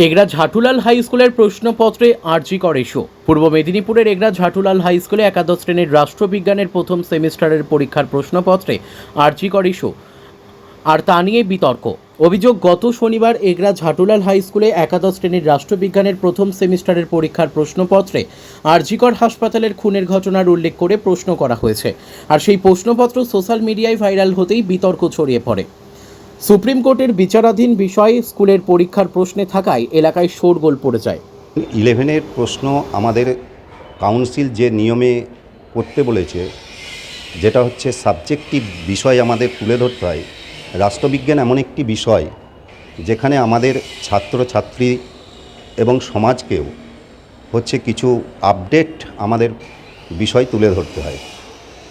Egra ঝাটুলাল high স্কুলের প্রশ্নপত্রে আর্জি করে ইস্যু পূর্ব মেদিনীপুরের এগরা ঝাটুলাল হাই স্কুলে একাদশ শ্রেণির রাষ্ট্রবিজ্ঞানের প্রথম সেমিস্টারের পরীক্ষার প্রশ্নপত্রে আর্জি করে ইস্যু আর তা নিয়ে বিতর্ক। অভিযোগ, গত শনিবার এগরা ঝাটুলাল হাই স্কুলে একাদশ শ্রেণির রাষ্ট্রবিজ্ঞানের প্রথম সেমিস্টারের পরীক্ষার প্রশ্নপত্রে আরজিকর হাসপাতালের খুনের ঘটনার উল্লেখ করে প্রশ্ন করা হয়েছে। আর সেই প্রশ্নপত্র সোশ্যাল মিডিয়ায় ভাইরাল হতেই বিতর্ক ছড়িয়ে পড়ে। সুপ্রিম কোর্টের বিচারাধীন বিষয়ে স্কুলের পরীক্ষার প্রশ্নে থাকায় এলাকায় শোরগোল পড়ে যায়। ইলেভেনের প্রশ্ন আমাদের কাউন্সিল যে নিয়মে করতে বলেছে, যেটা হচ্ছে সাবজেক্টিভ বিষয় আমাদের তুলে ধরতে হয়। রাষ্ট্রবিজ্ঞান এমন একটি বিষয় যেখানে আমাদের ছাত্রছাত্রী এবং সমাজকেও হচ্ছে কিছু আপডেট আমাদের বিষয় তুলে ধরতে হয়।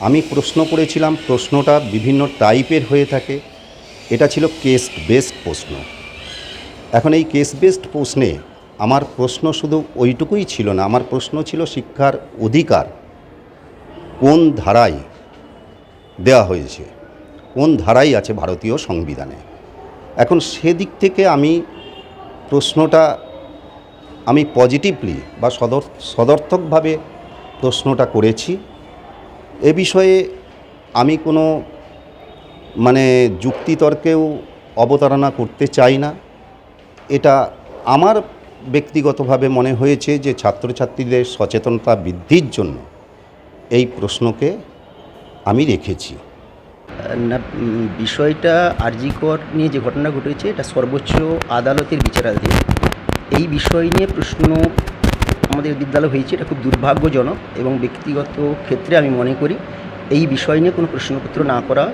আমি প্রশ্ন করেছিলাম, প্রশ্নটা বিভিন্ন টাইপের হয়ে থাকে। এটা ছিল কেস বেসড প্রশ্ন। এখন এই কেস বেসড প্রশ্নে আমার প্রশ্ন শুধু ওইটুকুই ছিল না, আমার প্রশ্ন ছিল শিক্ষার অধিকার কোন ধারায় দেওয়া হয়েছে, কোন ধারাই আছে ভারতীয় সংবিধানে। এখন সেদিক থেকে আমি প্রশ্নটা, আমি পজিটিভলি বা সদর, সদর্থকভাবে প্রশ্নটা করেছি। এ বিষয়ে আমি কোনো মানে যুক্তিতর্কেও অবতারণা করতে চাই না। এটা আমার ব্যক্তিগতভাবে মনে হয়েছে যে ছাত্রছাত্রীদের সচেতনতা বৃদ্ধির জন্য এই প্রশ্নকে আমি রেখেছি। না, বিষয়টা আরজিকর নিয়ে যে ঘটনা ঘটেছে, এটা সর্বোচ্চ আদালতের বিচারাধীন। এই বিষয় নিয়ে প্রশ্ন আমাদের বিদ্যালয় হয়েছে, এটা খুব দুর্ভাগ্যজনক এবং ব্যক্তিগত ক্ষেত্রে আমি মনে করি এই বিষয় নিয়ে কোনো প্রশ্নপত্র না করা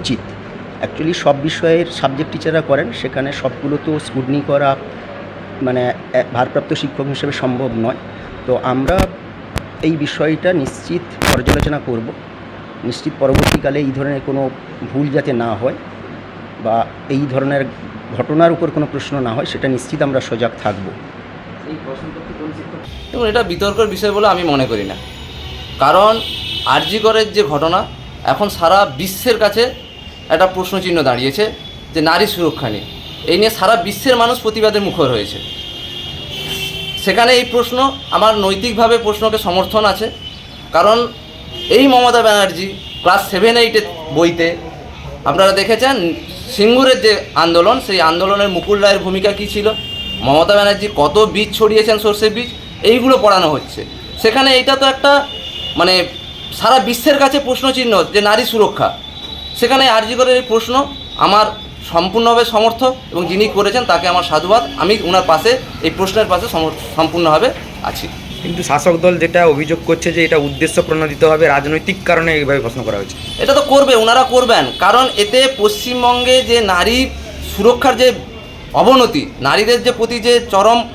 উচিত। অ্যাকচুয়ালি সব বিষয়ের সাবজেক্ট টিচাররা করেন, সেখানে সবগুলো তো স্কুটনি করা মানে ভারপ্রাপ্ত শিক্ষক হিসেবে সম্ভব নয়। তো আমরা এই বিষয়টা নিশ্চিত পর্যালোচনা করব। নিশ্চিত পরবর্তীকালে এই ধরনের কোনো ভুল যাতে না হয় বা এই ধরনের ঘটনার উপর কোনো প্রশ্ন না হয়, সেটা নিশ্চিত আমরা সজাগ থাকব। এটা বিতর্কের বিষয় বলে আমি মনে করি না। কারণ আরজিকরের যে ঘটনা এখন সারা বিশ্বের কাছে একটা প্রশ্নচিহ্ন দাঁড়িয়েছে যে নারী সুরক্ষা নিয়ে। এই নিয়ে সারা বিশ্বের মানুষ প্রতিবাদের মুখর হয়েছে। সেখানে এই প্রশ্ন, আমার নৈতিকভাবে প্রশ্নকে সমর্থন আছে। কারণ এই মমতা ব্যানার্জি ক্লাস সেভেন, এইটের বইতে আপনারা দেখেছেন, সিঙ্গুরের যে আন্দোলন, সেই আন্দোলনের মুকুল রায়ের ভূমিকা কী ছিল? মমতা ব্যানার্জি কত বীজ ছড়িয়েছেন সর্ষের বীজ, এইগুলো পড়ানো হচ্ছে। সেখানে এইটা তো একটা মানে সারা বিশ্বের কাছে প্রশ্নচিহ্ন যে নারী সুরক্ষা। সেখানে আরজিকরের এই প্রশ্ন আমার সম্পূর্ণভাবে সমর্থক এবং যিনি করেছেন তাকে আমার সাধুবাদ। আমি ওনার পাশে এই প্রশ্নের পাশে সম- সম্পূর্ণভাবে আছি। কিন্তু শাসক দল যেটা অভিযোগ করছে যে এটা উদ্দেশ্য প্রণোদিতভাবে রাজনৈতিক কারণে এইভাবে প্রশ্ন করা হয়েছে। এটা তো করবে ওনারা করবেন। কারণ এতে পশ্চিমবঙ্গে যে নারী সুরক্ষার যে অবনতি নারীদের যে প্রতি যে চরম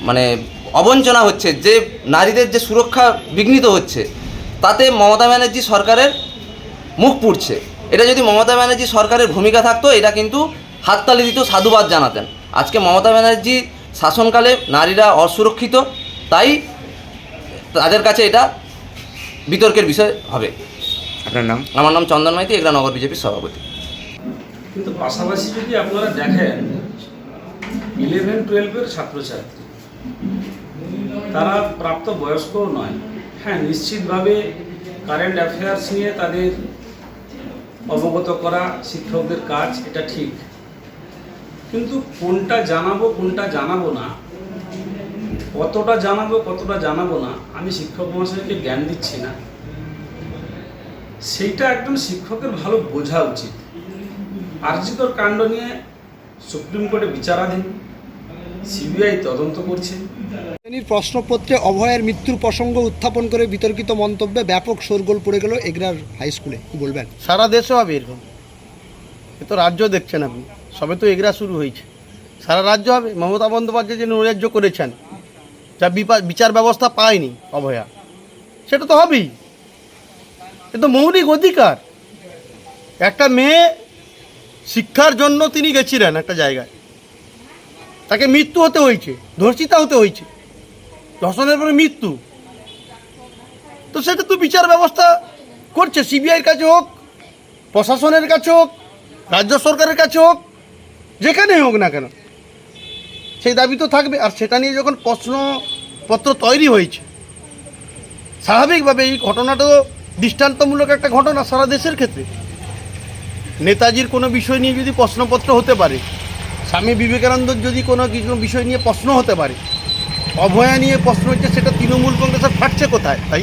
মানে অবঞ্চনা হচ্ছে যে নারীদের যে সুরক্ষা বিঘ্নিত হচ্ছে তাতে মমতা ব্যানার্জি সরকারের মুখ পুড়ছে। এটা যদি মমতা ব্যানার্জি সরকারের ভূমিকা থাকতো এটা কিন্তু হাততালি দিত সাধুবাদ জানাতেন। আজকে মমতা ব্যানার্জি শাসনকালে নারীরা অসুরক্ষিত তাই তাদের কাছে এটা বিতর্কের বিষয় হবে। আপনার নাম? আমার নাম চন্দন মাইতি এগরা নগর বিজেপির সভাপতি। কিন্তু পাশাপাশি যদি আপনারা দেখেন ইলেভেন টুয়েলভের ছাত্রছাত্রী তারা প্রাপ্ত বয়স্কও নয়। হ্যাঁ নিশ্চিতভাবে কারেন্ট অ্যাফেয়ার্স নিয়ে তাদের অবগত করা শিক্ষকদের কাজ, এটা ঠিক। কিন্তু কোনটা জানাব কোনটা জানাব না, কতটা জানাব কতটা জানাব না, আমি শিক্ষক মহাশয়কে জ্ঞান দিচ্ছি না। সেইটা একদম শিক্ষকের ভালো বোঝা উচিত। আর্জিকর কাণ্ড নিয়ে সুপ্রিম কোর্টে বিচারাধীন। সিবিআই তদন্ত করছে। প্রশ্নপত্রে অভয়ের মৃত্যুর প্রসঙ্গ উত্থাপন করে বিতর্কিত মন্তব্যে ব্যাপক শোরগোল পড়ে গেল এগরার হাই স্কুলে। কি বলবেন? সারা দেশে হবে এরকম। এ তো রাজ্য দেখছেন আপনি। সবে তো এগরা শুরু হয়েছে। সারা রাজ্য হবে মমতা বন্দ্যোপাধ্যায় যে নৈরাজ্য করেছেন যা বিপা- বিচার ব্যবস্থা পায়নি অভয়া সেটা তো হবেই। এ তো মৌলিক অধিকার। একটা মেয়ে শিক্ষার জন্য তিনি গেছিলেন একটা জায়গায়। তাকে মৃত্যু হতে হয়েছে, ধর্ষিতা হতে হয়েছে। ধর্ষণের পরে মৃত্যু। তো সেটা তো বিচার ব্যবস্থা করছে, সিবিআইয়ের কাছে হোক, প্রশাসনের কাছে হোক, রাজ্য সরকারের কাছে হোক যেখানেই হোক না কেন। সেই দাবি তো থাকবে, আর সেটা নিয়ে যখন প্রশ্নপত্র তৈরি হয়েছে, স্বাভাবিকভাবে এই ঘটনাটা দৃষ্টান্তমূলক একটা ঘটনা সারা দেশের ক্ষেত্রে। নেতাজির কোনো বিষয় নিয়ে যদি প্রশ্নপত্র হতে পারে স্বামী বিবেকানন্দর যদি কোনো কিছু বিষয় নিয়ে প্রশ্ন হতে পারে, অভয়া নিয়ে প্রশ্ন হচ্ছে সেটা তৃণমূল কংগ্রেসের ফাটছে কোথায়? তাই